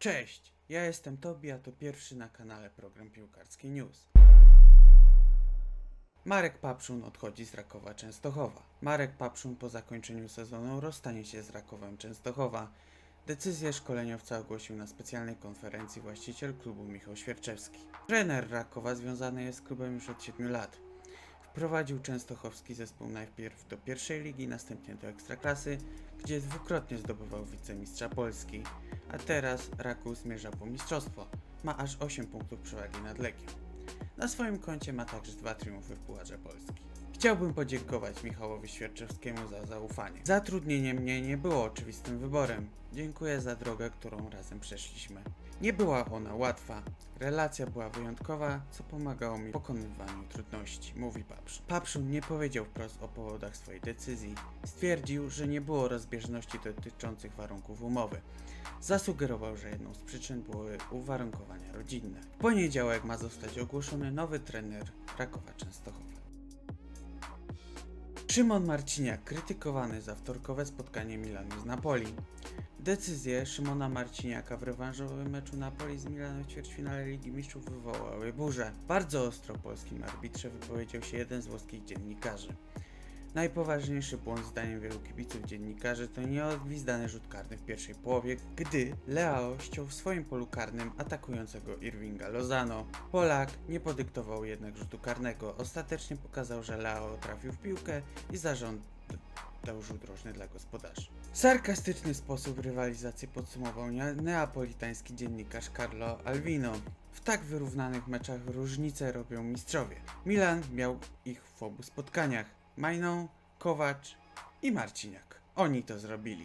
Cześć, ja jestem Tobi, a to pierwszy na kanale program Piłkarski News. Marek Papszun odchodzi z Rakowa Częstochowa. Marek Papszun po zakończeniu sezonu rozstanie się z Rakowem Częstochowa. Decyzję szkoleniowca ogłosił na specjalnej konferencji właściciel klubu Michał Świerczewski. Trener Rakowa związany jest z klubem już od 7 lat. Wprowadził częstochowski zespół najpierw do pierwszej ligi, następnie do ekstraklasy, gdzie dwukrotnie zdobywał wicemistrza Polski, a teraz Raków zmierza po mistrzostwo. Ma aż 8 punktów przewagi nad Legią. Na swoim koncie ma także dwa triumfy w Pucharze Polski. Chciałbym podziękować Michałowi Świerczewskiemu za zaufanie. Zatrudnienie mnie nie było oczywistym wyborem. Dziękuję za drogę, którą razem przeszliśmy. Nie była ona łatwa. Relacja była wyjątkowa, co pomagało mi w pokonywaniu trudności, mówi Papszun. Papszun nie powiedział wprost o powodach swojej decyzji. Stwierdził, że nie było rozbieżności dotyczących warunków umowy. Zasugerował, że jedną z przyczyn były uwarunkowania rodzinne. W poniedziałek ma zostać ogłoszony nowy trener Rakowa Częstochowa. Szymon Marciniak krytykowany za wtorkowe spotkanie Milanu z Napoli. Decyzje Szymona Marciniaka w rewanżowym meczu Napoli z Milanem w ćwierćfinale Ligi Mistrzów wywołały burzę. Bardzo ostro polskim arbitrze wypowiedział się jeden z włoskich dziennikarzy. Najpoważniejszy błąd zdaniem wielu kibiców dziennikarzy to nieodgwizdany rzut karny w pierwszej połowie, gdy Leao ściął w swoim polu karnym atakującego Irvinga Lozano. Polak nie podyktował jednak rzutu karnego, ostatecznie pokazał, że Leao trafił w piłkę i zażądał rzut rożny dla gospodarzy. Sarkastyczny sposób rywalizację podsumował neapolitański dziennikarz Carlo Alvino. W tak wyrównanych meczach różnice robią mistrzowie. Milan miał ich w obu spotkaniach. Majną, Kowacz i Marciniak. Oni to zrobili.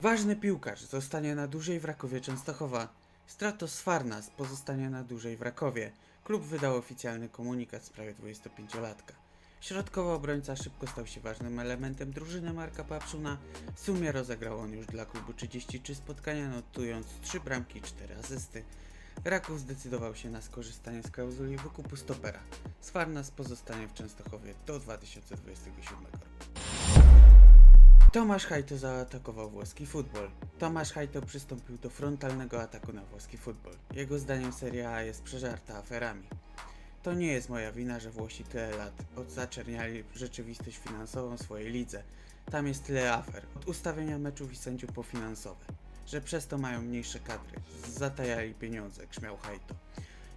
Ważny piłkarz zostanie na dłużej w Rakowie Częstochowa. Stratos Farnas pozostanie na dłużej w Rakowie. Klub wydał oficjalny komunikat w sprawie 25-latka. Środkowy obrońca szybko stał się ważnym elementem drużyny Marka Papszuna. W sumie rozegrał on już dla klubu 33 spotkania, notując 3 bramki i 4 asysty. Raków zdecydował się na skorzystanie z klauzuli wykupu stopera. Sfarnas pozostanie w Częstochowie do 2027 roku. Tomasz Hajto zaatakował włoski futbol. Tomasz Hajto przystąpił do frontalnego ataku na włoski futbol. Jego zdaniem Serie A jest przeżarta aferami. To nie jest moja wina, że Włosi tyle lat odzaczerniali rzeczywistość finansową swojej lidze. Tam jest tyle afer. Od ustawienia meczów i sędziów po finansowe. Że przez to mają mniejsze kadry. Zatajali pieniądze, grzmiał Hajto.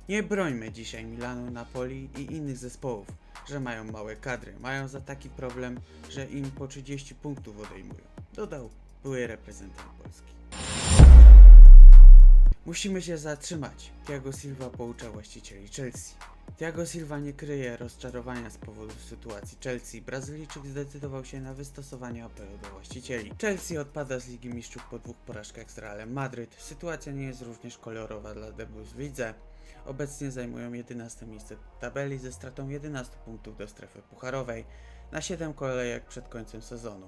Nie brońmy dzisiaj Milanu, Napoli i innych zespołów, że mają małe kadry. Mają za taki problem, że im po 30 punktów odejmują. Dodał były reprezentant Polski. Musimy się zatrzymać. Thiago Silva poucza właścicieli Chelsea. Thiago Silva nie kryje rozczarowania z powodu sytuacji Chelsea. Brazylijczyk zdecydował się na wystosowanie apelu do właścicieli. Chelsea odpada z Ligi Mistrzów po dwóch porażkach z Realem Madryt. Sytuacja nie jest również kolorowa dla The Blues w. Obecnie zajmują 11 miejsce tabeli ze stratą 11 punktów do strefy pucharowej na 7 kolejek przed końcem sezonu.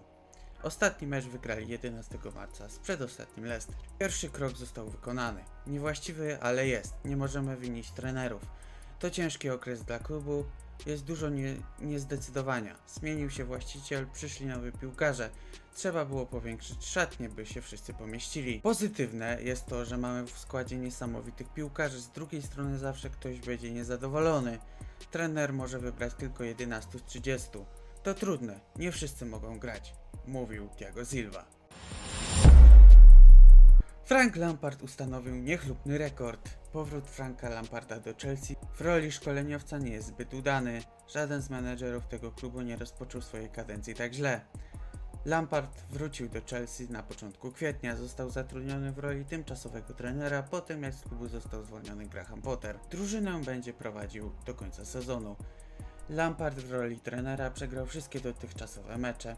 Ostatni mecz wygrali 11 marca z przedostatnim Leicester. Pierwszy krok został wykonany. Niewłaściwy, ale jest. Nie możemy winić trenerów. To ciężki okres dla klubu, jest dużo nie, niezdecydowania. Zmienił się właściciel, przyszli nowi piłkarze. Trzeba było powiększyć szatnie, by się wszyscy pomieścili. Pozytywne jest to, że mamy w składzie niesamowitych piłkarzy, z drugiej strony zawsze ktoś będzie niezadowolony. Trener może wybrać tylko 11 z 30. To trudne, nie wszyscy mogą grać, mówił Thiago Silva. Frank Lampard ustanowił niechlubny rekord. Powrót Franka Lamparda do Chelsea w roli szkoleniowca nie jest zbyt udany. Żaden z menedżerów tego klubu nie rozpoczął swojej kadencji tak źle. Lampard wrócił do Chelsea na początku kwietnia, został zatrudniony w roli tymczasowego trenera, potem jak z klubu został zwolniony Graham Potter. Drużynę będzie prowadził do końca sezonu. Lampard w roli trenera przegrał wszystkie dotychczasowe mecze.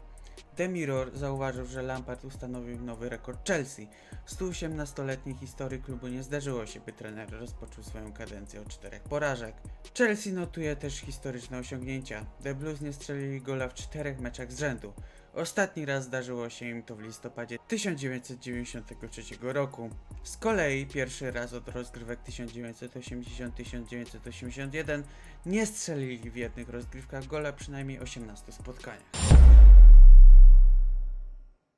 Demiror zauważył, że Lampard ustanowił nowy rekord Chelsea. W 118-letniej historii klubu nie zdarzyło się, by trener rozpoczął swoją kadencję od czterech porażek. Chelsea notuje też historyczne osiągnięcia. The Blues nie strzelili gola w czterech meczach z rzędu. Ostatni raz zdarzyło się im to w listopadzie 1993 roku. Z kolei pierwszy raz od rozgrywek 1980-1981 nie strzelili w jednych rozgrywkach gola przynajmniej 18 spotkaniach.